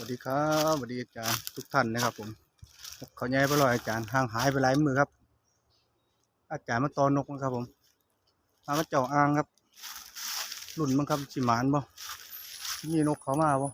วัสดีครับสวัสดีอาจารย์ทุกท่านนะครับ ผมเขาย้ายไปลอยอาจารย์ห่างหายไปหลายมือครับ อาจารย์มาตอนนกนะครับ ผมมามาเจาะอ่างครับ รุ่นมั้งครับสิหมานบ่มีนกเขามาบ่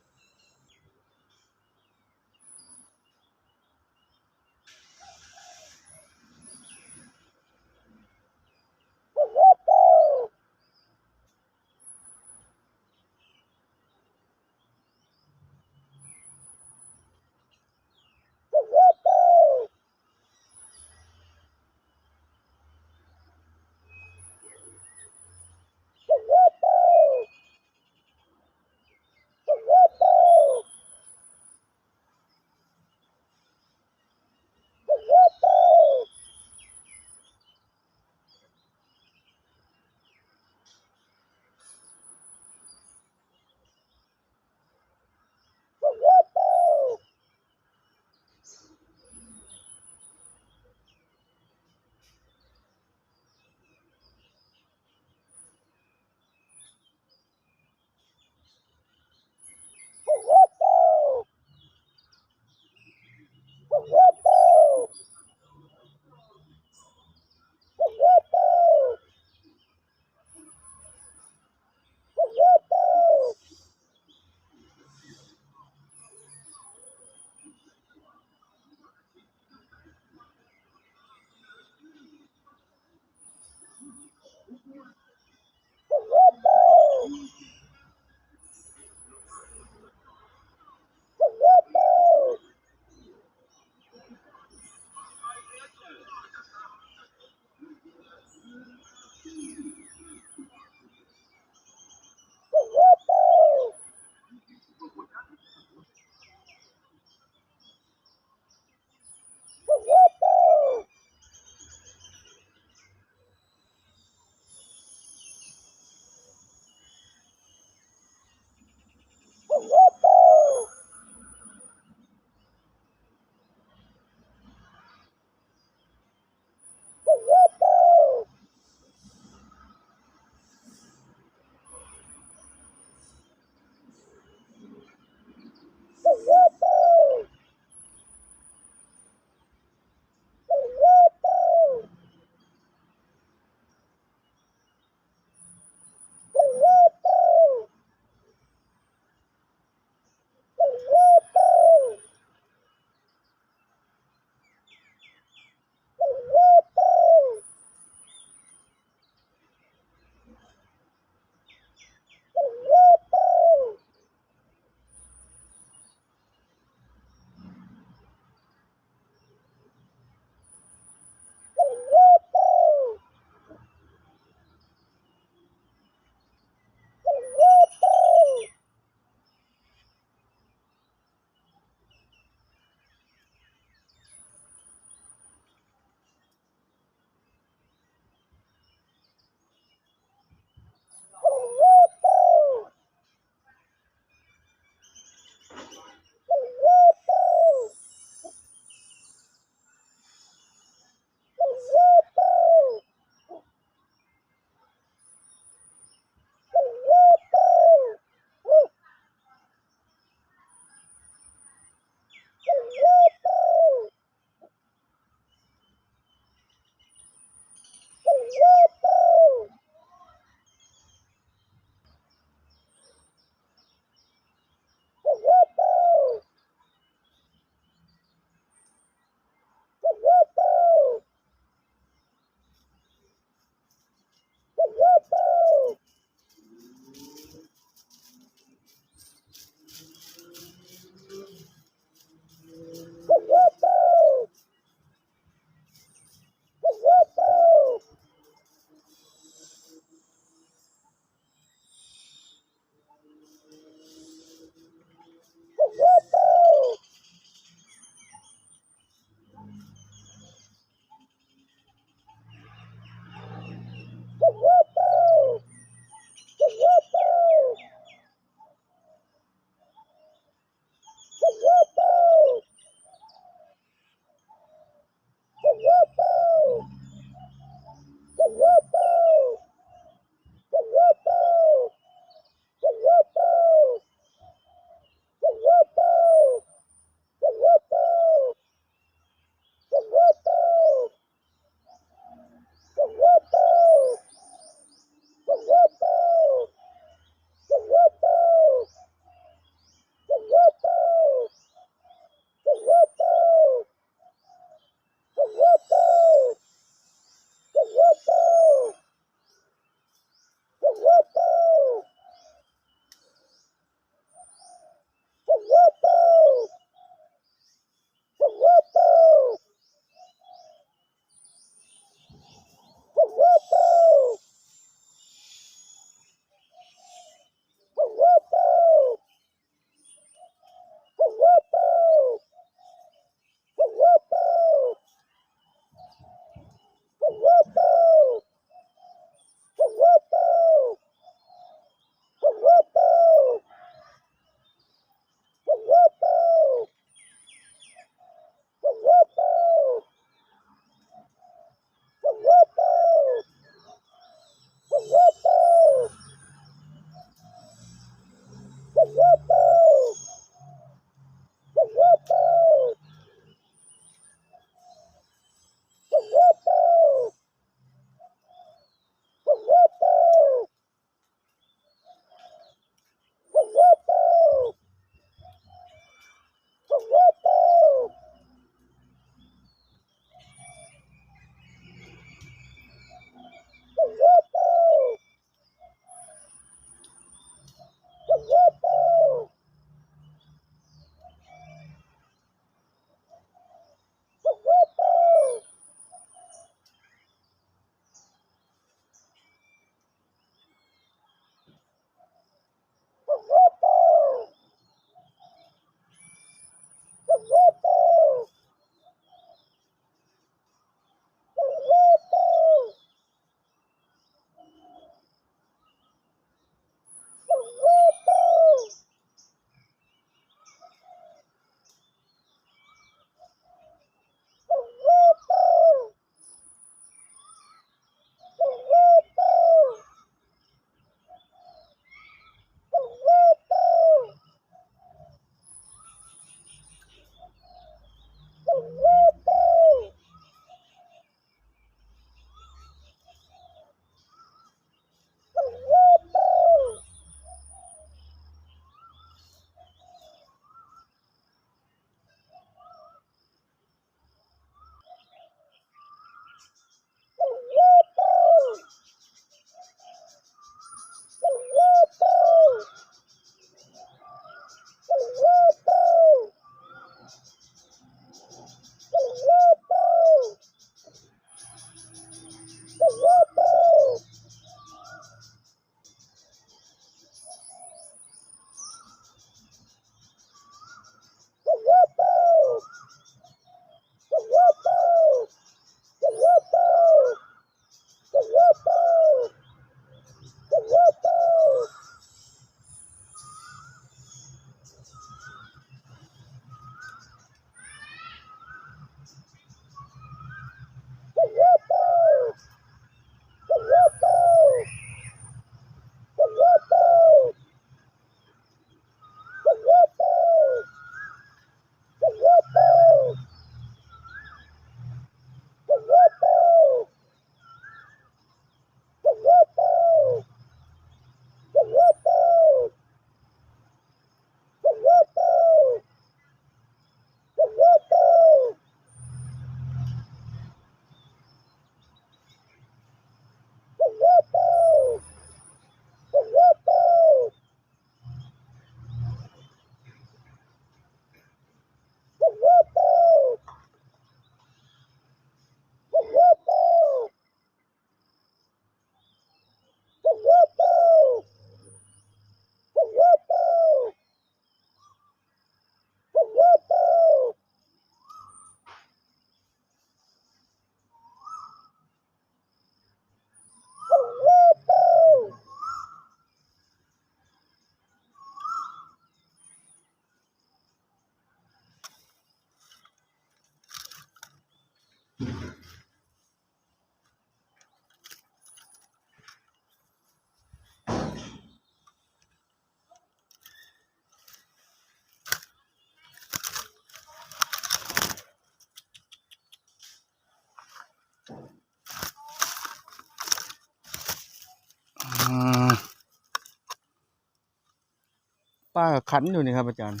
ป้าขันอยู่นี่ครับอาจารย์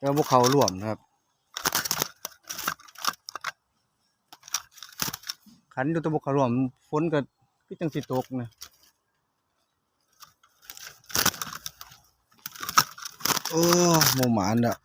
แล้วพวกเขาร่วมครับ ขันอยู่ตัวพวกเขาร่วมฝนกับพี่จังสิตกนะโอ้หมูหมานอะ